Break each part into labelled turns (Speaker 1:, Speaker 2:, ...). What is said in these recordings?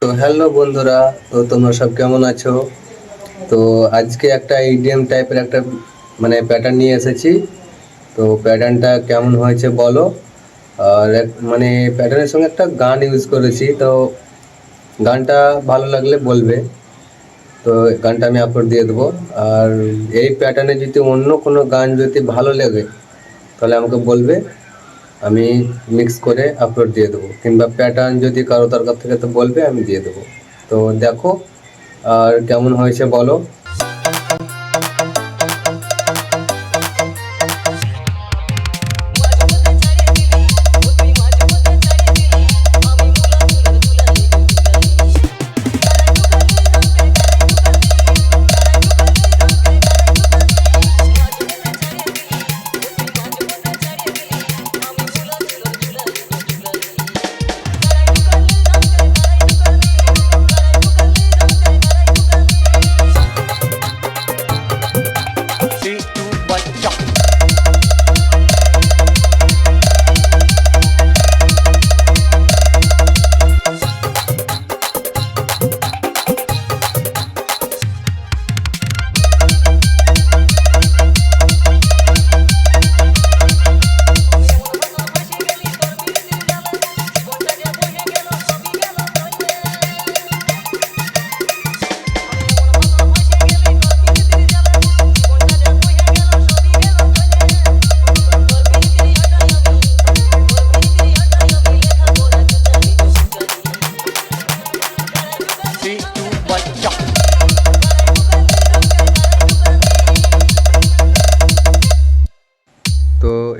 Speaker 1: তো হ্যালো বন্ধুরা, তো তোমরা সব কেমন আছো? তো আজকে একটা ইডিএম টাইপের একটা মানে প্যাটার্ন নিয়ে এসেছি। তো প্যাটার্নটা কেমন হয়েছে বলো? আর মানে প্যাটার্নের সঙ্গে একটা গান ইউজ করেছি, তো গানটা ভালো লাগলে বলবে। তো গানটা আমি আপলোড দিয়ে দেবো। আর এই প্যাটার্নে যদি অন্য কোনো গান যদি ভালো লাগে, তাহলে আমাকে বলবে। আমি মিক্স করে আপলোড দিয়ে দেবো। কিংবা প্যাটার্ন যদি কারও দরকার থাকে তো বলবে, আমি দিয়ে দেবো। তো দেখো, আর কেমন হয়েছে বলো।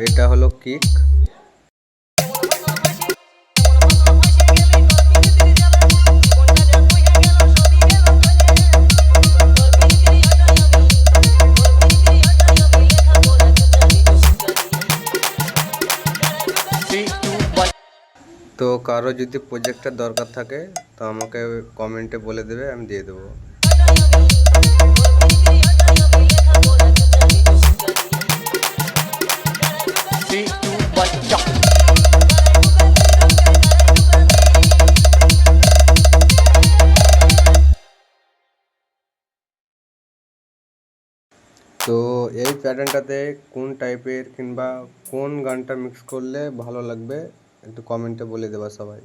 Speaker 1: এটা হলো কিক তো কারও যদি প্রজেক্টের দরকার থাকে, তো আমাকে কমেন্টে বলে দেবে, আমি দিয়ে দেবো। তো এই প্যাটার্নটাতে কোন টাইপের কিংবা কোন গানটা মিক্স করলে ভালো লাগবে একটু কমেন্টে বলে দেবা সবাই।